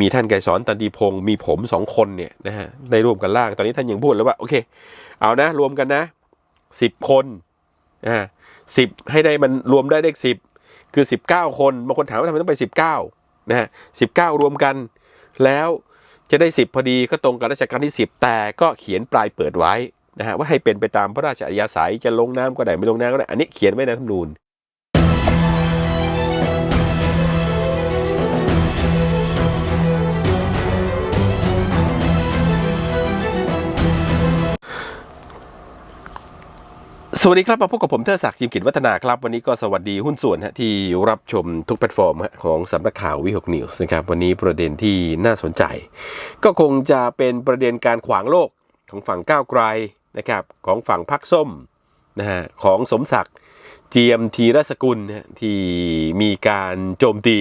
มีท่านไกรสอนตันติพงศ์มีผมสองคนเนี่ยนะฮะได้ร่วมกันร่าง ตอนนี้ท่านยังพูดเลยว่า โอเค เอานะ รวมกันนะสิบคนอ่าสิบให้ได้มันรวมได้เลขสิบคือสิบเก้าคนบางคนถามว่าทำไมต้องไปสิบเก้านะฮะสิบเก้ารวมกัน แล้วจะได้สิบพอดีก็ตรงกับรัชกาลที่สิบแต่ก็เขียนปลายเปิดไว้นะฮะว่าให้เป็นไปตามพระราชอัธยาศัยจะลงน้ำก็ได้ไม่ลงน้ำก็ได้อันนี้เขียนไว้ในธรรมนูญ สวัสดีครับ มาพบกับผมเทอศักดิ์จิมกิจวัฒนาครับ วันนี้ก็สวัสดีหุ้นส่วนที่รับชมทุกแพลตฟอร์มของสำนักข่าววิหกนิวส์นะครับ วันนี้ประเด็นที่น่าสนใจ ก็คงจะเป็นประเด็นการขวางโลกของฝั่งก้าวไกลนะครับของฝั่งพรรคส้มนะฮะของสมศักดิ์เจียมธีรสกุลที่มีการโจมตี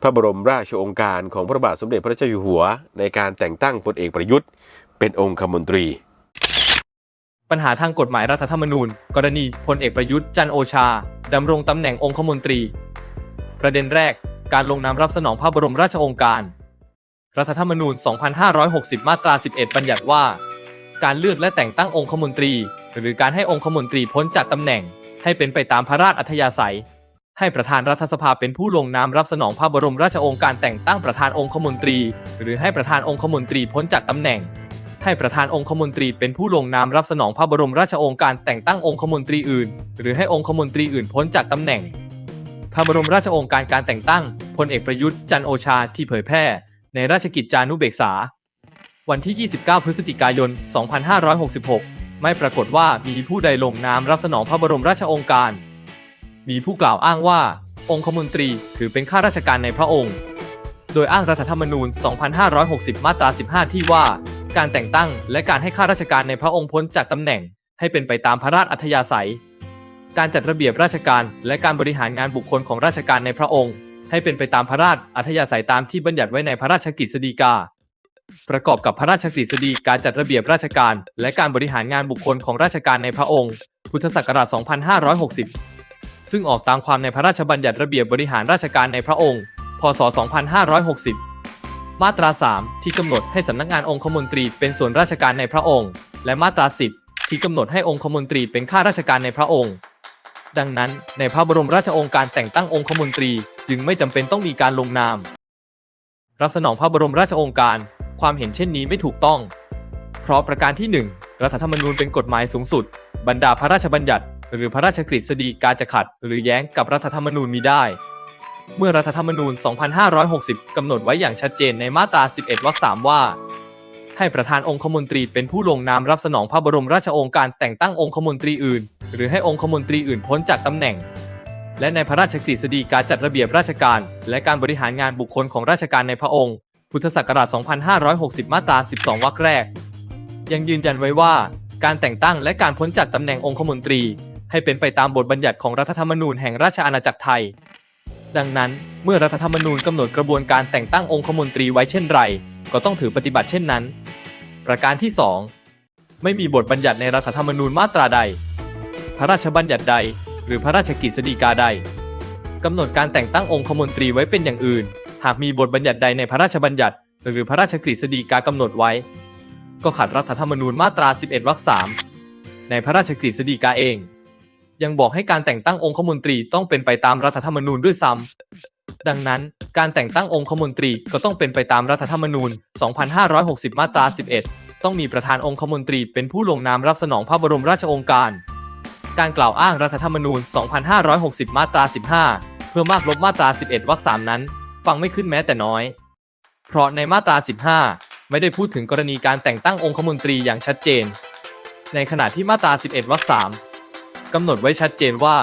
พระบรมราชโองการของพระบาทสมเด็จพระเจ้าอยู่หัว ในการแต่งตั้งพลเอกประยุทธ์ เป็นองคมนตรี ปัญหาทางกฎหมายรัฐธรรมนูญ กรณีพลเอกประยุทธ์จันโอชาดำรงตำแหน่งองคมนตรี ประเด็นแรก การลงนามรับสนองพระบรมราชโองการ รัฐธรรมนูญ 2560 มาตรา 11 บัญญัติว่า การเลือกและแต่งตั้งองคมนตรี หรือการให้องคมนตรีพ้นจากตำแหน่ง ให้เป็นไปตามพระราชอัธยาศัย ให้ประธานรัฐสภาเป็นผู้ลงนามรับสนองพระบรมราชโองการแต่งตั้งประธานองคมนตรี หรือให้ประธานองคมนตรีพ้นจากตำแหน่ง ให้ประธานองคมนตรีเป็นผู้ลงนามรับสนองพระบรมราชโองการแต่งตั้งองคมนตรีอื่น หรือให้องคมนตรีอื่นพ้นจากตำแหน่ง พระบรมราชโองการการแต่งตั้งพลเอกประยุทธ์จันโอชาที่เผยแพร่ ในราชกิจจานุเบกษา วันที่ 29 พฤศจิกายน 2566 ไม่ปรากฏว่ามีผู้ใดลงนามรับสนองพระบรมราชโองการ มีผู้กล่าวอ้างว่า องคมนตรีถือเป็นข้าราชการในพระองค์ โดยอ้างรัฐธรรมนูญ 2560 มาตรา 15 ที่ว่า การแต่งตั้ง และการให้ข้าราชการในพระองค์พ้นจากตำแหน่ง ให้เป็นไปตามพระราชอัธยาศัย การจัดระเบียบราชการ และการบริหารงานบุคคลของราชการในพระองค์ ให้เป็นไปตามพระราชอัธยาศัยตามที่บัญญัติไว้ในพระราชกฤษฎีกา ประกอบกับพระราชกฤษฎีการจัดระเบียบราชการ และการบริหารงานบุคคลของราชการในพระองค์ พุทธศักราช 2560 ซึ่งออกตามความในพระราชบัญญัติระเบียบบริหารราชการในพระองค์ พศ 2560 มาตรา 3 ที่กำหนดให้สำนักงานองคมนตรีเป็นส่วนราชการในพระองค์ และมาตรา 10 ที่กำหนดให้องคมนตรีเป็นข้าราชการในพระองค์ ดังนั้น ในพระบรมราชโองการแต่งตั้งองคมนตรีจึงไม่จำเป็นต้องมีการลงนาม รับสนองพระบรมราชโองการ ความเห็นเช่นนี้ไม่ถูกต้อง เพราะประการที่ 1 รัฐธรรมนูญเป็นกฎหมายสูงสุด บรรดาพระราชบัญญัติ หรือพระราชกฤษฎีกาจะขัด หรือแย้งกับรัฐธรรมนูญมีได้ เมื่อรัฐธรรมนูญ 2560 กำหนดไว้อย่างชัดเจนในมาตรา 11 วรรค 3 ว่า ให้ประธานองคมนตรีเป็นผู้ลงนามรับสนองพระบรมราชโองการแต่งตั้งองคมนตรีอื่น หรือให้องคมนตรีอื่นพ้นจากตำแหน่ง และในพระราชกฤษฎีการจัดระเบียบราชการ และการบริหารงานบุคคลของราชการในพระองค์ พุทธศักราช 2560 มาตรา 12 วรรคแรก ยังยืนยันไว้ว่า การแต่งตั้งและการพ้นจากตำแหน่งองคมนตรี ให้เป็นไปตามบทบัญญัติของรัฐธรรมนูญแห่งราชอาณาจักรไทย ดังนั้น เมื่อรัฐธรรมนูญกำหนดกระบวนการแต่งตั้งองคมนตรีไว้เช่นไร ก็ต้องถือปฏิบัติเช่นนั้น ประการที่ 2 ไม่มีบทบัญญัติในรัฐธรรมนูญมาตราใด พระราชบัญญัติใด หรือพระราชกฤษฎีกาใดกำหนดการแต่งตั้งองคมนตรีไว้เป็นอย่างอื่น หากมีบทบัญญัติใดในพระราชบัญญัติ หรือพระราชกฤษฎีกากำหนดไว้ ก็ขัดรัฐธรรมนูญมาตรา 11วรรค 3 ในพระราชกฤษฎีกาเอง ยังบอกให้การแต่งตั้งองคมนตรีต้องเป็นไปตามรัฐธรรมนูญด้วยซ้ำ ดังนั้น การแต่งตั้งองคมนตรีก็ต้องเป็นไปตามรัฐธรรมนูญ 2560 มาตรา 11 ต้องมีประธานองคมนตรีเป็นผู้ลงนามรับสนองพระบรมราชโองการ การกล่าวอ้างรัฐธรรมนูญ 2560 มาตรา 15 เพื่อมากลบมาตรา 11 วรรค 3 นั้น ฟังไม่ขึ้นแม้แต่น้อย เพราะในมาตรา 15 ไม่ได้พูดถึงกรณีการแต่งตั้งองคมนตรีอย่างชัดเจน ในขณะที่มาตรา 11 วรรค 3 กำหนดไว้ชัดเจนว่า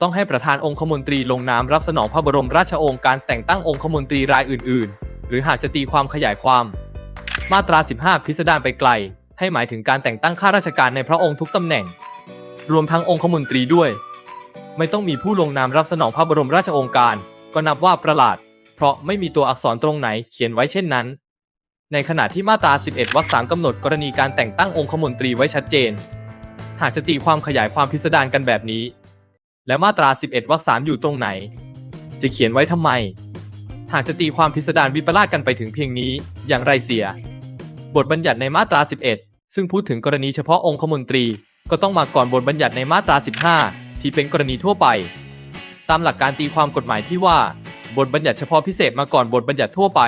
ต้องให้ประธานองคมนตรีลงนามรับสนองพระบรมราชโองการแต่งตั้งองคมนตรีรายอื่น ๆ หรือหากจะตีความขยายความ มาตรา 15 พิสดารไปไกล ให้หมายถึงการแต่งตั้งข้าราชการในพระองค์ทุกตำแหน่ง รวมทั้งองคมนตรีด้วย ไม่ต้องมีผู้ลงนามรับสนองพระบรมราชโองการ ก็นับว่าประหลาด เพราะไม่มีตัวอักษรตรงไหนเขียนไว้เช่นนั้น ในขณะที่มาตรา 11 วรรค3กำหนดกรณีการแต่งตั้งองคมนตรีไว้ชัดเจน หากจะตีความขยายความพิสดารกันแบบนี้ แล้วมาตรา 11วรรค3อยู่ตรงไหน จะเขียนไว้ทำไม หากจะตีความพิสดารวิปลาสกันไปถึงเพียงนี้อย่างไรเสีย บทบัญญัติในมาตรา 11 ซึ่งพูดถึงกรณีเฉพาะองคมนตรีก็ต้องมาก่อนบทบัญญัติในมาตรา 15 ที่เป็นกรณีทั่วไป ตามหลักการตีความกฎหมายที่ว่า บทบัญญัติเฉพาะพิเศษมาก่อนบทบัญญัติทั่วไป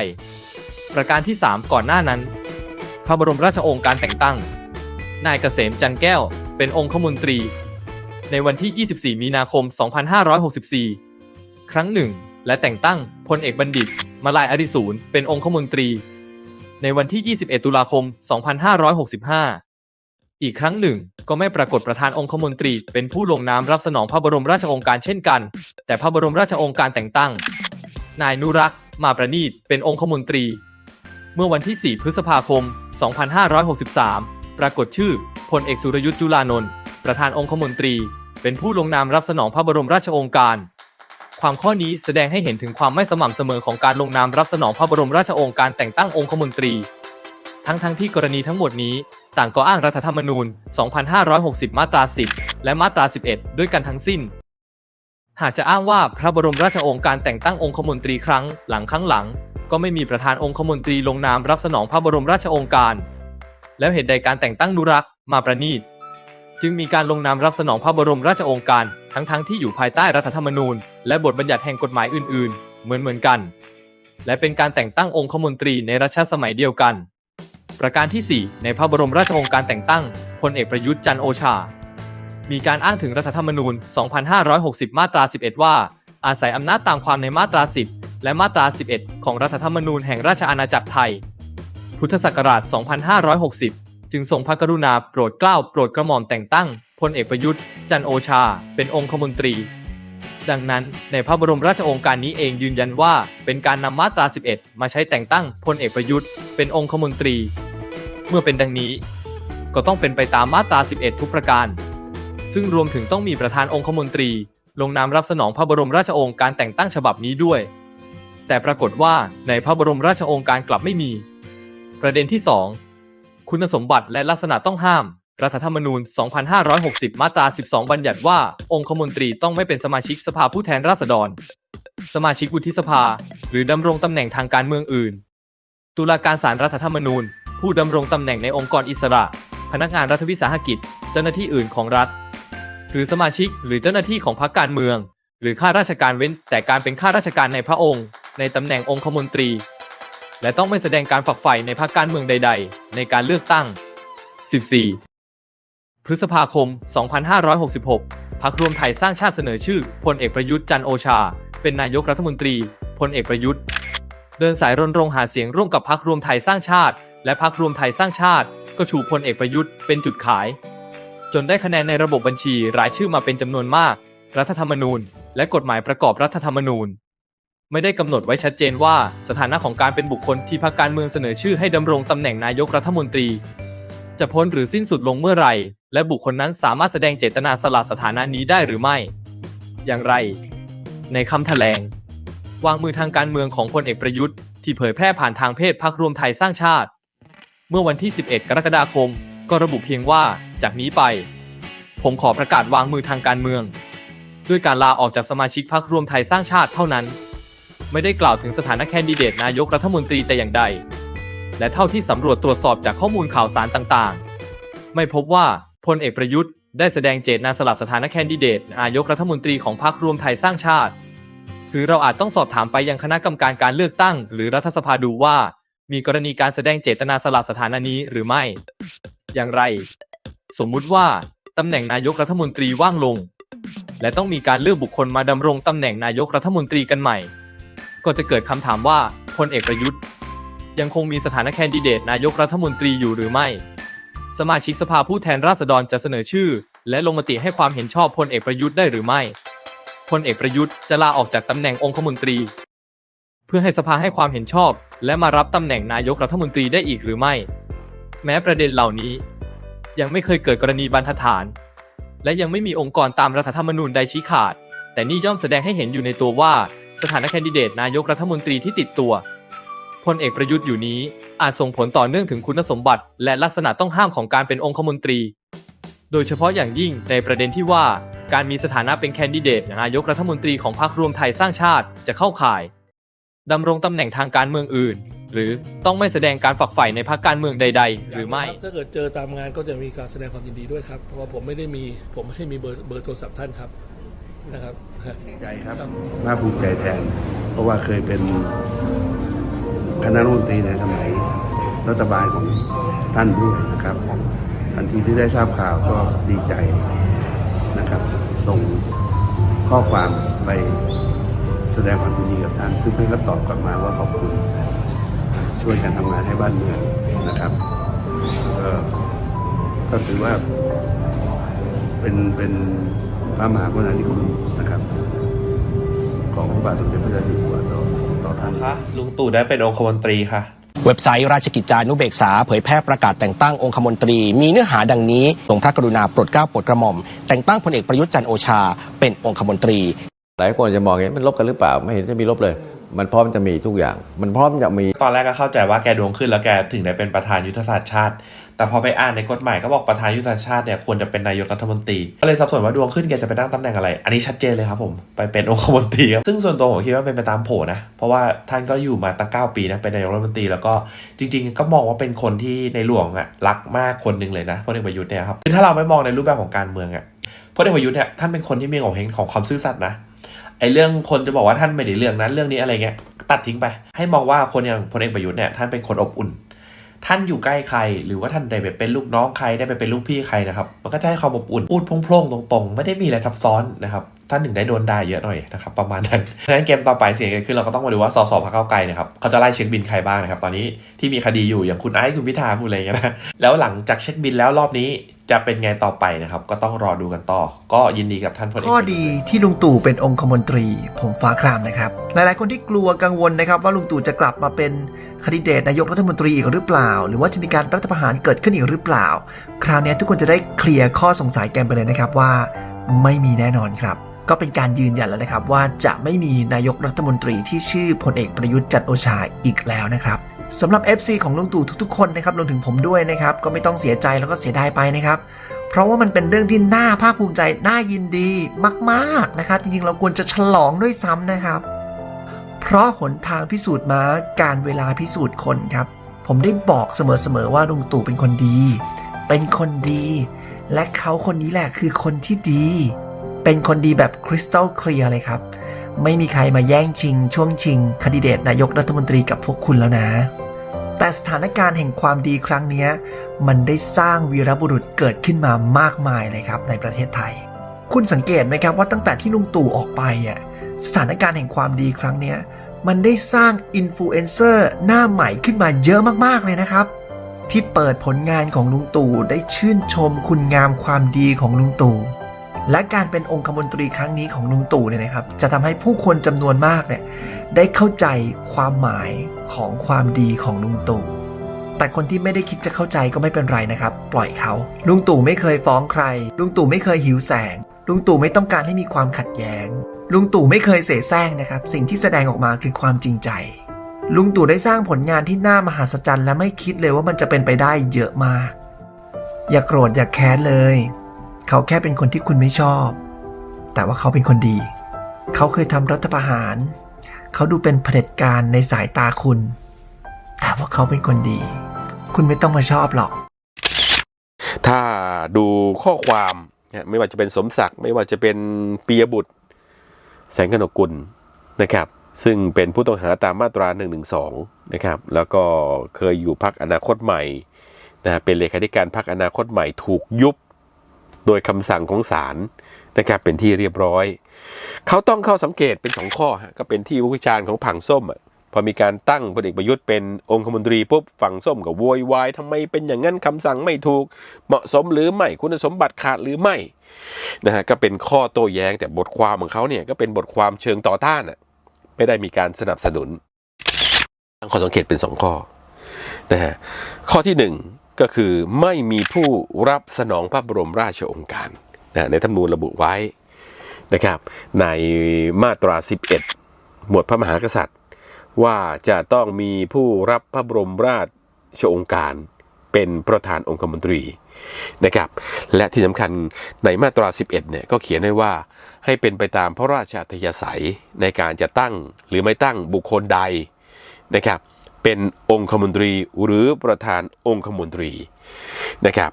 ประการที่ 3 ก่อนหน้านั้นพระบรมราชโองการแต่งตั้ง นายเกษมจันแก้ว เป็นองคมนตรี ในวันที่ 24 มีนาคม 2564 ครั้งหนึ่ง และแต่งตั้งพลเอกบัณฑิต มาลายอดิสูรเป็นองคมนตรี ในวันที่ 21 ตุลาคม 2565 อีกครั้งหนึ่ง ก็ไม่ปรากฏประธานองคมนตรี เป็นผู้ลงนามรับสนองพระบรมราชโองการเช่นกัน แต่พระบรมราชโองการแต่งตั้ง นายนุรักษ์ มาประนีตเป็นองคมนตรี เมื่อวันที่ 4 พฤษภาคม 2563 ปรากฏชื่อพลเอกสุรยุทธ์จุลานนท์ประธานองคมนตรี เป็นผู้ลงนามรับสนองพระบรมราชโองการ ความข้อนี้แสดงให้เห็นถึงความไม่สม่ำเสมอของการลงนามรับสนองพระบรมราชโองการแต่งตั้งองคมนตรี ทั้งๆทที่กรณีทั้งหมดนี้ ต่างก็อ้างรัฐธรรมนูญ 2560 มาตรา 10 และมาตรา 11 ด้วยกันทั้งสิ้น หากจะอ้างว่าพระบรมราชโองการแต่งตั้งองคมนตรีครั้งหลังครั้งหลัง ก็ไม่มีประธานองคมนตรีลงนามรับสนองพระบรมราชโองการ แล้วเหตุใดการแต่งตั้งนุรักษ์มาประนีตจึงมีการลงนามรับสนองพระบรมราชโองการ ทั้งๆทที่อยู่ภายใต้รัฐธรรมนูญ และบทบัญญัติแห่งกฎหมายอื่น ๆ เหมือนๆกัน และเป็นการแต่งตั้งองคมนตรีในรัชสมัยเดียวกัน ประการที่ 4 ในพระบรมราชโองการแต่งตั้งพลเอกประยุทธ์จันโอชา มีการอ้างถึงรัฐธรรมนูญ 2560 มาตรา 11 ว่า อาศัยอำนาจตามความในมาตรา 10 และมาตรา 11 ของรัฐธรรมนูญแห่งราชอาณาจักรไทย พุทธศักราช 2560 จึงทรงพระกรุณาโปรดเกล้าโปรดกระหม่อมแต่งตั้งพลเอกประยุทธ์ จันโอชา เป็นองคมนตรี ดังนั้นในพระบรมราชโองการนี้เองยืนยันว่า เป็นการนำมาตรา 11 มาใช้แต่งตั้งพลเอกประยุทธ์เป็นองคมนตรี เมื่อเป็นดังนี้ ก็ต้องเป็นไปตามมาตรา 11 ทุกประการ ซึ่งรวมถึงต้องมีประธานองคมนตรี ลงนามรับสนองพระบรมราชโองการแต่งตั้งฉบับนี้ด้วย แต่ปรากฏว่าในพระบรมราชโองการกลับไม่มี ประเด็นที่ 2 คุณสมบัติและลักษณะต้องห้าม รัฐธรรมนูญ 2560 มาตรา 12 บัญญัติว่า องคมนตรีต้องไม่เป็นสมาชิกสภาผู้แทนราษฎร สมาชิกวุฒิสภา หรือดำรงตำแหน่งทางการเมืองอื่น ตุลาการศาลรัฐธรรมนูญ ผู้ดำรงตำแหน่งในองค์กรอิสระ พนักงานรัฐวิสาหกิจ เจ้าหน้าที่อื่นของรัฐ หรือสมาชิกหรือเจ้าหน้าที่ของพรรคการเมือง หรือข้าราชการเว้นแต่การเป็นข้าราชการในพระองค์ ในตำแหน่งองคมนตรี และต้องไม่แสดงการฝักใฝ่ในพรรคการเมืองใด ๆ ในการเลือกตั้ง 14 พฤษภาคม 2566 พรรครวมไทยสร้างชาติเสนอชื่อพลเอกประยุทธ์จันโอชา เป็นนายกรัฐมนตรีพลเอกประยุทธ์ เดินสายรณรงค์หาเสียงร่วมกับพรรครวมไทยสร้างชาติ และพรรครวมไทยสร้างชาติ ก็ชูพลเอกประยุทธ์เป็นจุดขาย จนได้คะแนนในระบบบัญชีรายชื่อมาเป็นจำนวนมาก รัฐธรรมนูญ และกฎหมายประกอบรัฐธรรมนูญ ไม่ได้กำหนดไว้ชัดเจนว่าสถานะของการเป็นบุคคลที่พรรคการเมืองเสนอชื่อให้ดำรงตำแหน่งนายกรัฐมนตรี จะพ้นหรือสิ้นสุดลงเมื่อไหร่ และบุคคลนั้นสามารถแสดงเจตนาสละสถานะนี้ได้หรือไม่ อย่างไร ในคำแถลง วางมือทางการเมืองของพลเอกประยุทธ์ที่เผยแพร่ผ่านทางเพจพักรวมไทยสร้างชาติ เมื่อวันที่ 11 กรกฎาคม ก็ระบุเพียงว่าจากนี้ไป ผมขอประกาศวางมือทางการเมือง ด้วยการลาออกจากสมาชิกพักรวมไทยสร้างชาติเท่านั้น ไม่ได้กล่าวถึงสถานะแคนดิเดตนายกรัฐมนตรีแต่อย่างใด และเท่าที่สำรวจตรวจสอบจากข้อมูลข่าวสารต่างๆ ไม่พบว่าพลเอกประยุทธ์ได้แสดงเจตนาสละสถานะแคนดิเดตนายกรัฐมนตรีของพรรครวมไทยสร้างชาติหรือเราอาจต้องสอบถามไปยังคณะกรรมการการเลือกตั้ง หรือรัฐสภาดูว่า มีกรณีการแสดงเจตนาสละสถานะนี้หรือไม่ อย่างไร สมมุติว่าตำแหน่งนายกรัฐมนตรีว่างลง และต้องมีการเลือกบุคคลมาดำรงตำแหน่งนายกรัฐมนตรีกันใหม่ ก็จะเกิดคำถามว่าพลเอกประยุทธ์ ยังคงมีสถานะแคนดิเดตนายกรัฐมนตรีอยู่หรือไม่ สมาชิกสภาผู้แทนราษฎรจะเสนอชื่อ และลงมติให้ความเห็นชอบพลเอกประยุทธ์ได้หรือไม่พลเอกประยุทธ์จะลาออกจากตำแหน่งองคมนตรี เพื่อให้สภาให้ความเห็นชอบ และมารับตำแหน่งนายกรัฐมนตรีได้อีกหรือไม่ แม้ประเด็นเหล่านี้ ยังไม่เคยเกิดกรณีบรรทัดฐาน และยังไม่มีองค์กรตามรัฐธรรมนูญใดชี้ขาด แต่นี่ย่อมแสดงให้เห็นอยู่ในตัวว่า สถานะแคนดิเดตนายกรัฐมนตรีที่ติดตัวพลเอกประยุทธ์อยู่นี้อาจส่งผลต่อเนื่องถึงคุณสมบัติ และลักษณะต้องห้ามของการเป็นองคมนตรี โดยเฉพาะอย่างยิ่งในประเด็นที่ว่า การมีสถานะเป็นแคนดิเดตนายกรัฐมนตรีของพรรครวมไทยสร้างชาติจะเข้าข่ายดำรงตำแหน่งทางการเมืองอื่น หรือต้องไม่แสดงการฝักใฝ่ในพรรคการเมืองใด ๆ หรือไม่ถ้าเกิดเจอตามงานก็จะมีการแสดงความยินดีด้วยครับเพราะว่าผมไม่ได้มีผมไม่ได้มีเบอร์เบอร์โทรศัพท์ท่านครับ นะครับใจครับน่าภูมิใจแทน เพราะว่าเคยเป็นคณะรัฐมนตรีในสมัยรัฐบาลของท่านด้วยนะครับทันทีที่ได้ทราบข่าวก็ดีใจนะครับ ส่งข้อความไปแสดงความยินดีกับท่าน ซึ่งท่านก็ตอบกลับมาว่าขอบคุณ ช่วยกันทำงานให้บ้านเมืองนะครับก็ถือว่าเป็นเป็น พระมหากรุณาธิคุณนะครับ ของพระบาทสมเด็จพระเจ้าอยู่หัวต่อต่อท่านคะลุงตู่ได้เป็นองคมนตรีค่ะ เว็บไซต์ราชกิจจานุเบกษาเผยแพร่ประกาศแต่งตั้งองคมนตรี มีเนื้อหาดังนี้ทรงพระกรุณาโปรดเกล้าโปรดกระหม่อม แต่งตั้งพลเอกประยุทธ์จันทร์โอชา เป็นองคมนตรี หลายคนจะมองเห็นมันลบกันหรือเปล่าไม่เห็นจะมีลบเลย มันพร้อมจะมีทุกอย่าง มันพร้อมจะมี ตอนแรกก็เข้าใจว่าแกดวงขึ้นแล้วแกถึงได้เป็นประธานยุทธศาสตร์ชาติ แต่พอไปอ่านในกฎหมายก็บอกประธานยุทธศาสตร์ชาติเนี่ยควรจะเป็นนายกรัฐมนตรี ก็เลยสับสนว่าดวงขึ้นแกจะไปนั่งตำแหน่งอะไร อันนี้ชัดเจนเลยครับผมไปเป็นองคมนตรีครับ ซึ่งส่วนตัวผมคิดว่าเป็นไปตามโผนะ เพราะว่าท่านก็อยู่มาตั้ง 9 ปีนะเป็นนายกรัฐมนตรีแล้วก็จริง ๆ ก็มองว่าเป็นคนที่ในหลวงอะรักมากคนหนึ่งเลยนะพลเอกประยุทธ์เนี่ยครับคือถ้าเราไม่มองในรูปแบบของการเมืองอะพลเอกประยุทธ์เนี่ยท่านเป็นคนที่มีของเฮงของความซื่อสัตย์นะ ไอ้เรื่องคนจะบอกว่าท่านไม่ได้เรื่องนั้นเรื่องนี้อะไรเงี้ยตัดทิ้งไป ให้มองว่าคนอย่างพลเอกประยุทธ์เนี่ยท่านเป็นคนอบอุ่น ท่านอยู่ใกล้ใคร หรือว่าท่านได้ไปเป็นลูกน้องใครได้ไปเป็นลูกพี่ใครนะครับ มันก็จะให้ความอบอุ่นพูดโพร่งๆ ตรงๆ ไม่ได้มีอะไรซับซ้อนนะครับท่านถึงได้โดนด่าเยอะหน่อยนะครับประมาณนั้นดังนั้นเกมต่อไปเสียงกันขึ้นเราก็ต้องมาดูว่าสสพรรคก้าไกลนะครับเขาจะไล่เช็คบินใครบ้างนะครับตอนนี้ที่มีคดีอยู่อย่างคุณไอซ์คุณพิธาพูดอะไรเงี้ยนะแล้วหลังจากเช็คบินแล้วรอบนี้ จะเป็นไงต่อไปนะครับ ก็ต้องรอดูกันต่อ ก็ยินดีกับท่านพลเอกประข้อยุทธ์ดีที่ลุงตู่เป็นองคมนตรี ผมฟ้าครามนะครับ หลาย ๆ คนที่กลัวกังวลนะครับ ว่าลุงตู่จะกลับมาเป็นคดิเดตนายกรัฐมนตรีอีกหรือเปล่า หรือว่าจะมีการรัฐประหารเกิดขึ้นอีกหรือเปล่า คราวนี้ทุกคนจะได้เคลียร์ข้อสงสัยกันไปเลยนะครับว่า ไม่มีแน่นอนครับก็เป็นการยืนยันแล้วนะครับว่าจะไม่มีนายกรัฐมนตรีที่ชื่อพลเอกประยุทธ์จันทร์โอชาอีกแล้วนะครับ สำหรับ FC ของลุงตู่ทุกๆคนนะครับรวมถึงผมด้วยนะครับ ก็ไม่ต้องเสียใจแล้วก็เสียดายไปนะครับ เพราะว่ามันเป็นเรื่องที่น่าภาคภูมิใจน่ายินดีมากๆนะครับ จริงๆ เราควรจะฉลองด้วยซ้ำนะครับ เพราะหนทางพิสูจน์มาการเวลาพิสูจน์คนครับ ผมได้บอกเสมอๆว่าลุงตู่เป็นคนดี เป็นคนดี และเขาคนนี้แหละคือคนที่ดี เป็นคนดีแบบคริสตัลเคลียร์เลยครับ ไม่มีใครมาแย่งชิง ช่วงชิงคดิเดตนายกรัฐมนตรีกับพวกคุณแล้วนะ แต่สถานการณ์แห่งความดีครั้งนี้มันได้สร้างวีรบุรุษเกิดขึ้นมามากมายเลยครับในประเทศไทย คุณสังเกตไหมครับว่าตั้งแต่ที่ลุงตู่ออกไปอะสถานการณ์แห่งความดีครั้งนี้มันได้สร้างอินฟลูเอนเซอร์หน้าใหม่ขึ้นมาเยอะมากๆเลยนะครับ ที่เปิดผลงานของลุงตู่ได้ชื่นชมคุณงามความดีของลุงตู่ และการเป็นองคมนตรีครั้งนี้ของลุงตู่เนี่ยนะครับ จะทำให้ผู้คนจำนวนมากเนี่ยได้เข้าใจความหมายของความดีของลุงตู่แต่คนที่ไม่ได้คิดจะเข้าใจก็ไม่เป็นไรนะครับ ปล่อยเขา ลุงตู่ไม่เคยฟ้องใคร ลุงตู่ไม่เคยหิวแสง ลุงตู่ไม่ต้องการให้มีความขัดแย้ง ลุงตู่ไม่เคยเสแสร้งนะครับ สิ่งที่แสดงออกมาคือความจริงใจ ลุงตู่ได้สร้างผลงานที่น่ามหัศจรรย์และไม่คิดเลยว่ามันจะเป็นไปได้เยอะมาก อย่าโกรธอย่าแค้นเลย เขาแค่เป็นคนที่คุณไม่ชอบ แต่ว่าเขาเป็นคนดี เขาเคยทำรัฐประหาร เขาดูเป็นเผด็จการในสายตาคุณ แต่ว่าเขาเป็นคนดี คุณไม่ต้องมาชอบหรอก ถ้าดูข้อความเนี่ยไม่ว่าจะเป็นสมศักดิ์ไม่ว่าจะเป็นปียบุตร แสงกนกกุลนะครับ ซึ่งเป็นผู้ต้องหาตามมาตรา1นึนะครับ แล้วก็เคยอยู่พักอนาคตใหม่นะเป็นเลขาธิการพักอนาคตใหม่ถูกยุบ โดยคำสั่งของศาลนะครับเป็นที่เรียบร้อย เขาต้องเข้าสังเกตเป็นสองข้อฮะก็เป็นที่วิจารณ์ของผังส้มอะพอมีการตั้งพลเอกประยุทธ์เป็นองคมนตรีปุ๊บฝั่งส้มก็โวยวายทำไมเป็นอย่างนั้นคำสั่งไม่ถูก เหมาะสมหรือไม่คุณสมบัติขาดหรือไม่นะฮะก็เป็นข้อโต้แย้งแต่บทความของเขาเนี่ยก็เป็นบทความเชิงต่อต้านอะไม่ได้มีการสนับสนุนตั้งข้อสังเกตเป็นสองข้อนะฮะข้อที่หนึ่ง ก็คือไม่มีผู้รับสนองพระบรมราชโองการนะในธรรมนูญระบุไว้นะครับ ในมาตรา 11 หมวดพระมหากษัตริย์ ว่าจะต้องมีผู้รับพระบรมราชโองการเป็นประธานองคมนตรีนะครับ และที่สำคัญในมาตรา 11 เนี่ยก็เขียนไว้ว่าให้เป็นไปตามพระราชอัธยาศัยในการจะตั้งหรือไม่ตั้งบุคคลใดนะครับ เป็นองคมนตรีหรือประธานองคมนตรีนะครับ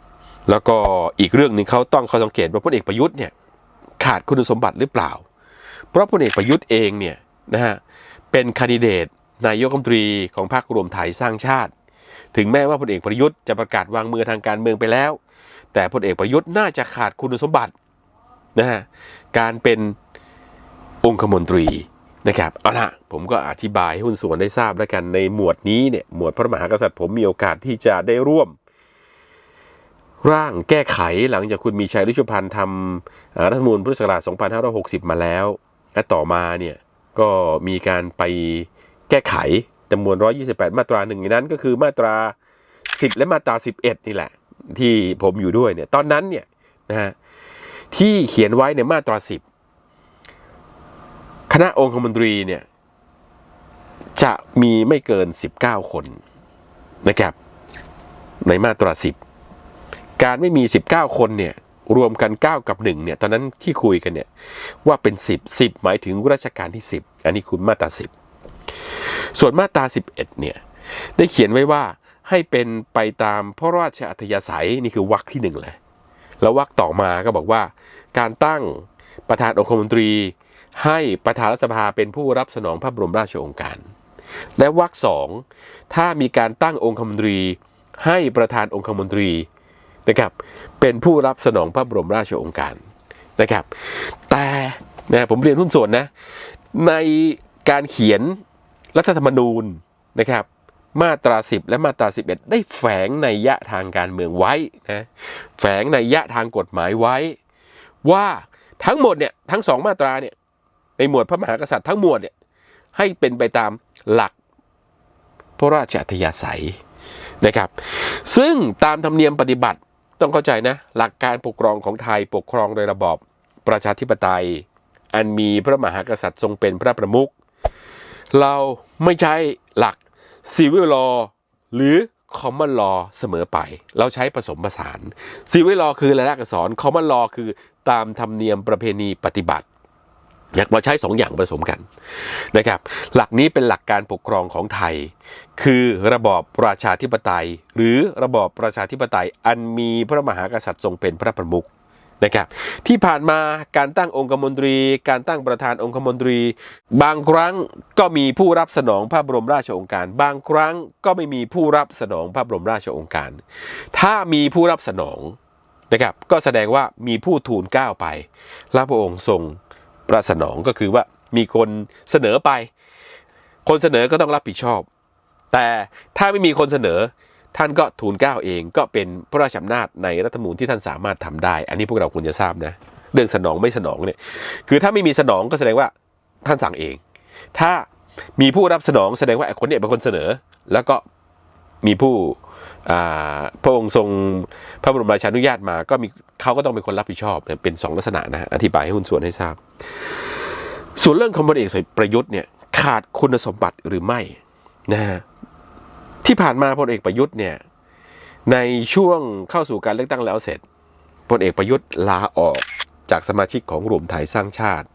แล้วก็อีกเรื่องหนึ่งเขาต้องเขาสังเกตว่าพลเอกประยุทธ์เนี่ยขาดคุณสมบัติหรือเปล่า เพราะพลเอกประยุทธ์เองเนี่ยนะฮะเป็นคนดิเดตนายกรัฐมนตรีของพรรครวมไทยสร้างชาติ ถึงแม้ว่าพลเอกประยุทธ์จะประกาศวางมือทางการเมืองไปแล้ว แต่พลเอกประยุทธ์น่าจะขาดคุณสมบัตินะฮะการเป็นองคมนตรี นะครับเอาละผมก็อธิบายให้หุ้นส่วนได้ทราบแล้วกันในหมวดนี้เนี่ยหมวดพระมหากษัตริย์ผมมีโอกาสที่จะได้ร่วม ร่างแก้ไขหลังจากคุณมีชัยฤชุพันธ์ทำรัฐมนูญพุทธศักราช2560 มาแล้ว และต่อมาเนี่ยก็มีการไปแก้ไขจำนวน 128 มาตราหนึ่งในนั้นก็คือมาตรา 10 และมาตรา 11 นี่แหละ ที่ผมอยู่ด้วยเนี่ยตอนนั้นเนี่ยนะฮะที่เขียนไว้ในมาตรา 10 คณะองคมนตรีเนี่ยจะมีไม่เกิน 19 คนนะครับ ในมาตรา 10 การไม่มี 19 คนเนี่ยรวมกัน 9 กับ 1 เนี่ยตอนนั้นที่คุยกันเนี่ยว่าเป็น 10 10 หมายถึงรัชกาลที่ 10 อันนี้คุณมาตรา 10 ส่วนมาตรา 11 เนี่ยได้เขียนไว้ว่าให้เป็นไปตามพระราชอัธยาศัยนี่คือวรรคที่หนึ่งเลย แล้ววรรคต่อมาก็บอกว่า การตั้งประธานองคมนตรี ให้ประธานรัฐสภาเป็นผู้รับสนองพระบรมราชโองการ และวรรคสองถ้ามีการตั้งองคมนตรี ให้ประธานองคมนตรีนะครับเป็นผู้รับสนองพระบรมราชโองการนะครับ แต่นะผมเรียนหุ้นส่วนนะในการเขียนรัฐธรรมนูญนะครับมาตรา 10 และมาตรา 11 ได้แฝงในยะทางการเมืองไว้นะแฝงในยะทางกฎหมายไว้ ว่าทั้งหมดเนี่ยทั้งสองมาตราเนี่ย ในหมวดพระมหากษัตริย์ทั้งหมวดเนี่ยให้เป็นไปตามหลักพระราชอัธยาศัยนะครับ ซึ่งตามธรรมเนียมปฏิบัติต้องเข้าใจนะ หลักการปกครองของไทยปกครองโดยระบอบประชาธิปไตย อันมีพระมหากษัตริย์ทรงเป็นพระประมุขเราไม่ใช้หลัก civil law หรือ common law เสมอไป เราใช้ผสมผสาน civil law คือรายลักษณ์อักษร common law คือตามธรรมเนียมประเพณีปฏิบัติ อยากมาใช้สองอย่างผสมกันนะครับ หลักนี้เป็นหลักการปกครองของไทย คือระบอบประชาธิปไตย หรือระบอบประชาธิปไตยอันมีพระมหากษัตริย์ทรงเป็นพระประมุขนะครับ ที่ผ่านมาการตั้งองคมนตรี การตั้งประธานองคมนตรี บางครั้งก็มีผู้รับสนองพระบรมราชโองการ บางครั้งก็ไม่มีผู้รับสนองพระบรมราชโองการ ถ้ามีผู้รับสนองนะครับก็แสดงว่ามีผู้ทูลเกล้าไปพระองค์ทรง ประสนองก็คือว่ามีคนเสนอไป คนเสนอก็ต้องรับผิดชอบ แต่ถ้าไม่มีคนเสนอท่านก็ทูลเก้าเองก็เป็นพระราชอำนาจในรัฐธรรมนูญที่ท่านสามารถทำได้ อันนี้พวกเราควรจะทราบนะ เรื่องสนองไม่สนองเนี่ย คือถ้าไม่มีสนองก็แสดงว่าท่านสั่งเอง ถ้ามีผู้รับสนองแสดงว่าไอ้คนเนี้เป็นคนเสนอ แล้วก็มีผู้ พระองค์ทรงพระบรมราชานุญาตมาก็มีเขาก็ต้องเป็นคนรับผิดชอบเนี่ยเป็นสองลักษณะนะฮะอธิบายให้หุ้นส่วนให้ทราบ ส่วนเรื่องของพลเอกประยุทธ์เนี่ยขาดคุณสมบัติหรือไม่นะฮะที่ผ่านมาพลเอกประยุทธ์เนี่ยในช่วงเข้าสู่การเลือกตั้งแล้วเสร็จพลเอกประยุทธ์ลาออกจากสมาชิกของรวมไทยสร้างชาติ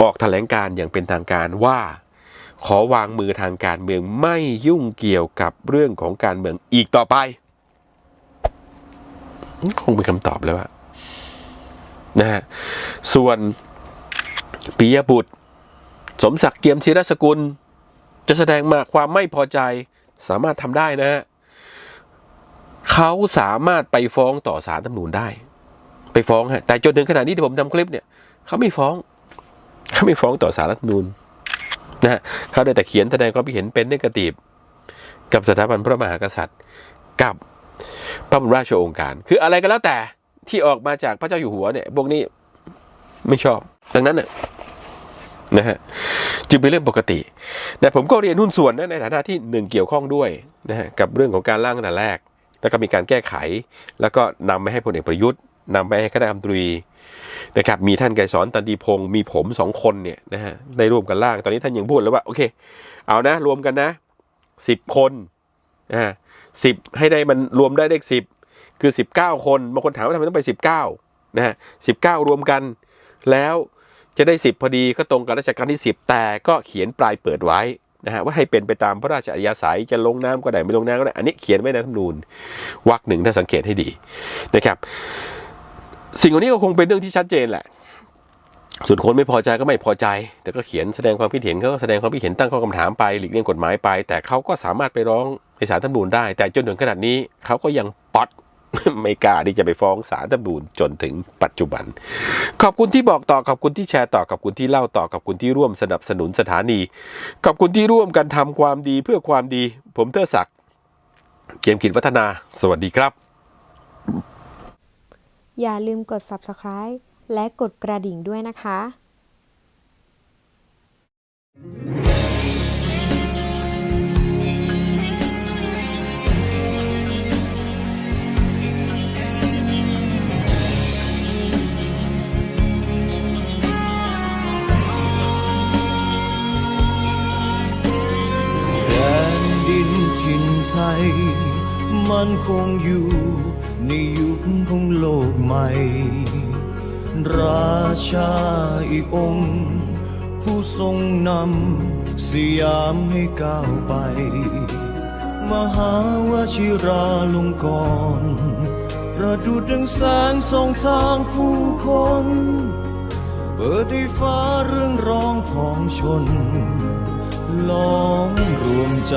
ออกแถลงการอย่างเป็นทางการว่า ขอวางมือทางการเมืองไม่ยุ่งเกี่ยวกับเรื่องของการเมืองอีกต่อไป คงเป็นคำตอบแล้วว่านะฮะส่วนปิยบุตร สมศักดิ์เกียมธีรสกุล จะแสดงมาความไม่พอใจสามารถทำได้นะฮะเขาสามารถไปฟ้องต่อศาลรัฐธรรมนูญได้ ไปฟ้องฮะแต่จนถึงขณะนี้ที่ผมทำคลิปเนี่ยเขาไม่ฟ้องเขาไม่ฟ้องต่อศาลรัฐนูญ นะเขาได้แต่เขียนแสดงความคิดเห็นเป็นเนกาทีฟกับสถาบันพระมหากษัตริย์ กับพระบรมราชโองการ คืออะไรก็แล้วแต่ที่ออกมาจากพระเจ้าอยู่หัวเนี่ยพวกนี้ไม่ชอบ ดังนั้นน่ะนะฮะจึงเป็นเรื่องปกติแต่ผมก็เรียนหุ้นส่วนนะในฐานะที่หนึ่งเกี่ยวข้องด้วยนะฮะกับเรื่องของการร่างตั้งแต่แรก แล้วก็มีการแก้ไข แล้วก็นำไปให้พลเอกประยุทธ์นำไปให้คณะรัฐมนตรี นะครับมีท่านไกรสอนตันดีพงศ์มีผมสองคนเนี่ยนะฮะได้ร่วมกันร่าง ตอนนี้ท่านยังพูดแล้วว่าโอเค เอานะรวมกันนะสิบคนนะฮะสิบให้ได้มันรวมได้เลขสิบคือสิบเก้าคนบางคนถามว่าทำไมต้องไปสิบเก้านะฮะสิบเก้ารวมกันแล้วจะได้สิบพอดีก็ตรงกับรัชกาลที่สิบแต่ก็เขียนปลายเปิดไว้นะฮะว่าให้เป็นไปตามพระราชอัยาศัยจะลงน้ำก็ได้ไม่ลงน้ำก็ได้ อันนี้เขียนไว้ในธรรมนูญวรรคหนึ่งถ้าสังเกตให้ดีนะครับ สิ่งเหล่านี้ก็คงเป็นเรื่องที่ชัดเจนแหละส่วนคนไม่พอใจก็ไม่พอใจ แต่ก็เขียนแสดงความคิดเห็นเขาก็แสดงความคิดเห็นตั้งข้อคำถามไปหลีกเลี่ยงกฎหมายไป แต่เขาก็สามารถไปร้องในศาลรัฐธรรมนูญได้ แต่จนถึงขนาดนี้เขาก็ยังป๊อตไม่กล้าที่จะไปฟ้องศาลรัฐธรรมนูญจนถึงปัจจุบัน ขอบคุณที่บอกต่อขอบคุณที่แชร์ต่อขอบคุณที่เล่าต่อขอบคุณที่ร่วมสนับสนุนสถานี ขอบคุณที่ร่วมกันทำความดีเพื่อความดี ผมเทอศักดิ์เจียมกิจวัฒนา สวัสดีครับ อย่าลืมกด subscribe และกดกระดิ่งด้วยนะคะแดนดินถิ่นไทยมันคงอยู่ ในยุคของโลกใหม่ ราชาอีกองค์ ผู้ทรงนำสยามให้ก้าวไป มหาวชิราลงกรประดุจดังแสงส่องทางผู้คน เปิดให้ฟ้าเรื่องร้องของชนล้อมรวมใจ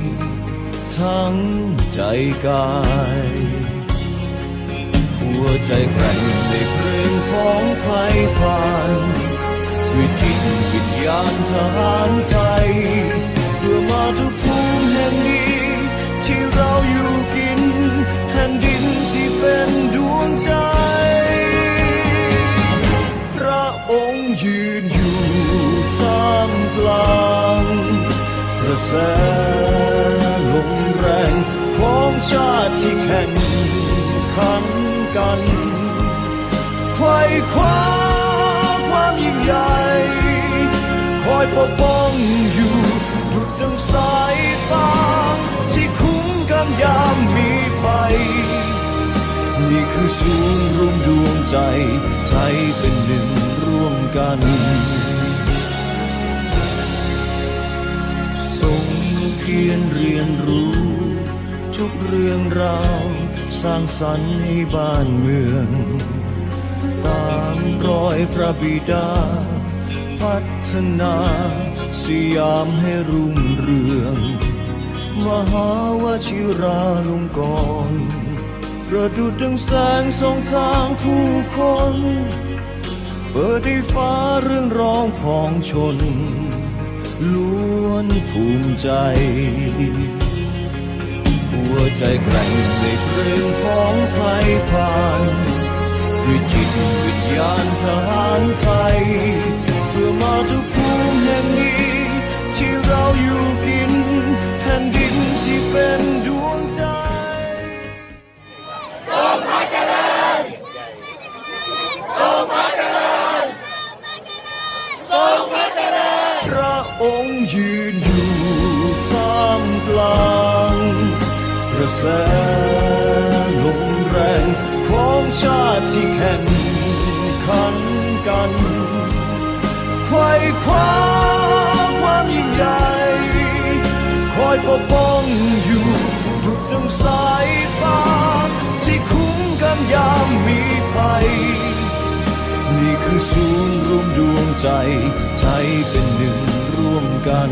ทั้งใจกาย หัวใจแกร่งในเพลงของใครผ่านด้วยจิตวิญญาณทหารไทย เพื่อมาทุกภูมิแห่งนี้ ที่เราอยู่กินแผ่นดินที่เป็นดวงใจ พระองค์ยืนอยู่ท่ามกลางกระแส ชาติที่แข่งขันกันไขว้คว้าความยิ่งใหญ่ คอยปกป้องอยู่ดุจดังสายฟ้า ที่คุ้มกันยามมีภัยนี่คือศูนย์รวมดวงใจ ไทยเป็นหนึ่งร่วมกันทรงเพียรเรียนรู้ ทุกเรื่องราวสร้างสรรค์ให้บ้านเมือง ตามรอยพระบิดา พัฒนาสยามให้รุ่งเรือง มหาวชิราลงกรประดุจดังแสงส่องทางผู้คน เปิดให้ฟ้าเรื่องร้องของชน ล้วนภูมิใจ หัวใจแกร่งในเพลงของใครผ่านด้วยจิตวิญญาณทหารไทย เพื่อมาทุกภูมิแห่งนี้ ที่เราอยู่กินแผ่นดินที่เป็นดวงใจพระองค์ยืนอยู่ท่ามกลางก ระแสลมแรงของชาติที่แข่งขันกันไขว้คว้าความยิ่งใหญ่ คอยปกป้องอยู่ดุจดังสายฟ้า ที่คุ้มกันยามมีภัย นี่คือศูนย์รวมดวงใจ ไทยเป็นหนึ่งร่วมกัน